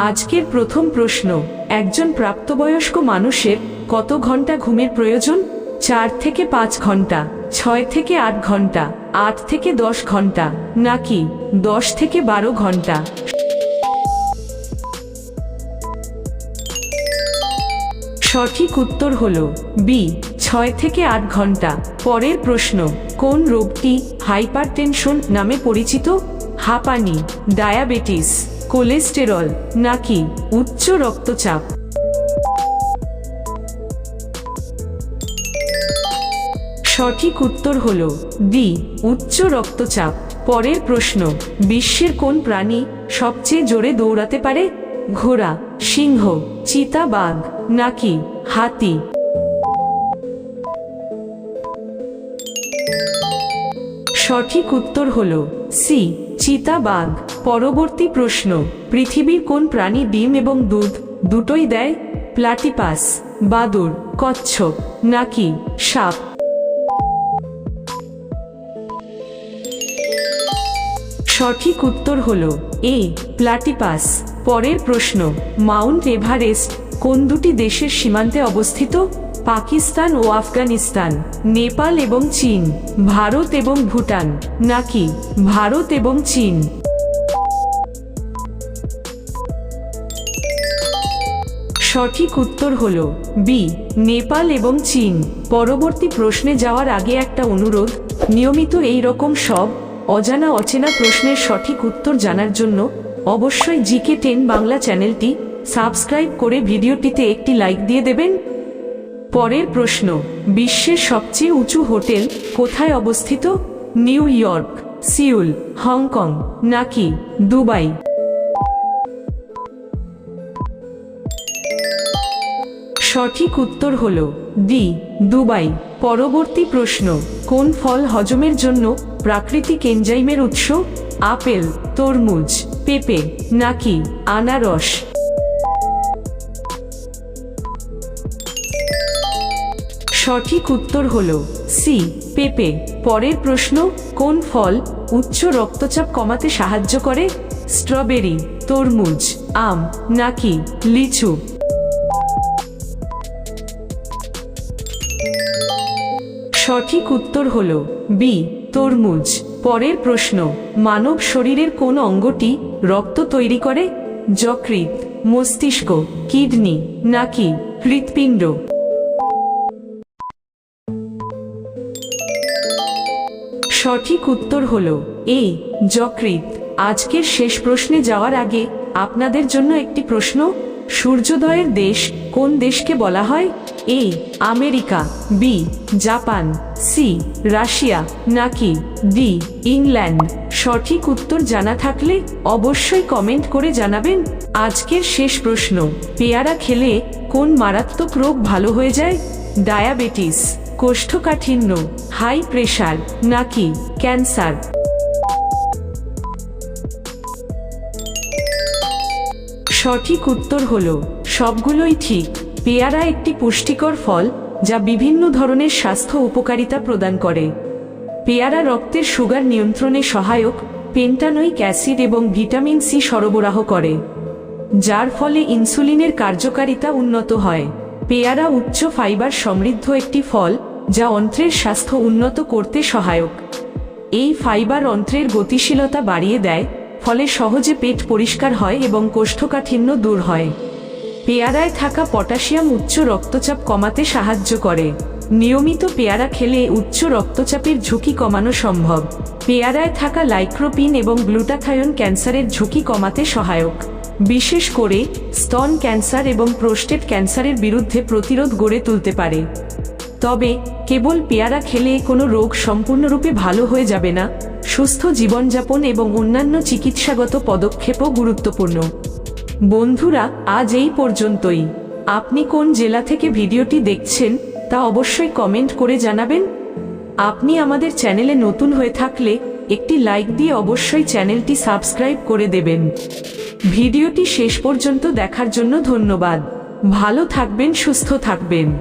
আজকের প্রথম প্রশ্ন, একজন প্রাপ্তবয়স্ক মানুষের কত ঘণ্টা ঘুমের প্রয়োজন? চার থেকে পাঁচ ঘণ্টা, ছয় থেকে আট ঘণ্টা, আট থেকে দশ ঘণ্টা, নাকি দশ থেকে বারো ঘণ্টা? সঠিক উত্তর হল বি, ছয় থেকে আট ঘণ্টা। পরের প্রশ্ন, কোন রোগটি হাইপারটেনশন নামে পরিচিত? হাঁপানি, ডায়াবেটিস কোলেস্টেরল নাকি উচ্চ রক্তচাপ? সঠিক উত্তর হল ডি, উচ্চ রক্তচাপ। পরের প্রশ্ন, বিশ্বের কোন প্রাণী সবচেয়ে জোরে দৌড়াতে পারে? ঘোড়া, সিংহ, চিতাবাঘ নাকি হাতি? সঠিক উত্তর হল সি চিতাবাঘ পরবর্তী প্রশ্ন, পৃথিবীর কোন প্রাণী ডিম এবং দুধ দুটোই দেয়? প্লাটিপাস, বাদুর, কচ্ছপ, নাকি সাপ? সঠিক উত্তর হল এ, প্লাটিপাস। পরের প্রশ্ন, মাউন্ট এভারেস্ট কোন দুটি দেশের সীমান্তে অবস্থিত? পাকিস্তান ও আফগানিস্তান, নেপাল এবং চীন, ভারত এবং ভুটান, নাকি ভারত এবং চীন? সঠিক উত্তর হল বি, নেপাল এবং চীন। পরবর্তী প্রশ্নে যাওয়ার আগে একটা অনুরোধ, নিয়মিত এই রকম সব, অজানা অচেনা প্রশ্নের সঠিক উত্তর জানার জন্য অবশ্যই জিকে টেন বাংলা চ্যানেলটি সাবস্ক্রাইব করে ভিডিওটিতে একটি লাইক দিয়ে দেবেন। পরের প্রশ্ন, বিশ্বের সবচেয়ে উঁচু হোটেল কোথায় অবস্থিত? New York, Seoul, Hong Kong, নাকি দুবাই? সঠিক উত্তর হল ডি, দুবাই। পরবর্তী প্রশ্ন, কোন ফল হজমের জন্য প্রাকৃতিক এনজাইমের উৎস? আপেল, তরমুজ, পেঁপে, নাকি আনারস? সঠিক উত্তর হল সি, পেঁপে। পরের প্রশ্ন, কোন ফল উচ্চ রক্তচাপ কমাতে সাহায্য করে? স্ট্রবেরি, তরমুজ, আম, নাকি লিচু? সঠিক উত্তর হল বি, তরমুজ। পরের প্রশ্ন, মানব শরীরের কোন অঙ্গটি রক্ত তৈরি করে? যকৃত মস্তিষ্ক, কিডনি, নাকি হৃৎপিণ্ড? সঠিক উত্তর হল এ যকৃত আজকের শেষ প্রশ্নে যাওয়ার আগে আপনাদের জন্য একটি প্রশ্ন। সূর্যোদয়ের দেশ কোন দেশকে বলা হয়? A, America, B, Japan, C, Russia, নাকি ডি, ইংল্যান্ড? সঠিক উত্তর জানা থাকলে অবশ্যই কমেন্ট করে জানাবেন। আজকের শেষ প্রশ্ন, পেয়ারা খেলে কোন মারাত্মক রোগ ভালো হয়ে যায়? ডায়াবেটিস। কোষ্ঠকাঠিন্য হাই প্রেশার নাকি ক্যান্সার সঠিক উত্তর হল, সবগুলোই ঠিক। পেয়ারা একটি পুষ্টিকর ফল, যা বিভিন্ন ধরনের স্বাস্থ্য উপকারিতা প্রদান করে। পেয়ারা রক্তের সুগার নিয়ন্ত্রণে সহায়ক পেন্টানোইক অ্যাসিড এবং ভিটামিন সি সরবরাহ করে, যার ফলে ইনসুলিনের কার্যকারিতা উন্নত হয়। পেয়ারা উচ্চ ফাইবার সমৃদ্ধ একটি ফল যা অন্ত্রের স্বাস্থ্য উন্নত করতে সহায়ক। এই ফাইবার অন্ত্রের গতিশীলতা বাড়িয়ে দেয়, ফলে সহজে পেট পরিষ্কার হয় এবং কোষ্ঠকাঠিন্য দূর হয়। পেয়ারায় থাকা পটাশিয়াম উচ্চ রক্তচাপ কমাতে সাহায্য করে। নিয়মিত পেয়ারা খেলে উচ্চ রক্তচাপের ঝুঁকি কমানো সম্ভব। পেয়ারায় থাকা লাইক্রোপিন এবং গ্লুটাথায়ন ক্যান্সারের ঝুঁকি কমাতে সহায়ক। বিশেষ করে স্তন ক্যান্সার এবং প্রোস্টেট ক্যান্সারের বিরুদ্ধে প্রতিরোধ গড়ে তুলতে পারে। তবে কেবল পেয়ারা খেলে কোনো রোগ সম্পূর্ণরূপে ভালো হয়ে যাবে না। সুস্থ জীবনযাপন এবং অন্যান্য চিকিৎসাগত পদক্ষেপও গুরুত্বপূর্ণ। বন্ধুরা, আজ এই পর্যন্তই। আপনি কোন জেলা থেকে ভিডিওটি দেখছেন, তা অবশ্যই কমেন্ট করে জানাবেন। আপনি আমাদের চ্যানেলে নতুন হয়ে থাকলে একটি লাইক দিয়ে অবশ্যই চ্যানেলটি সাবস্ক্রাইব করে দেবেন। ভিডিওটি শেষ পর্যন্ত দেখার জন্য ধন্যবাদ। ভালো থাকবেন, সুস্থ থাকবেন।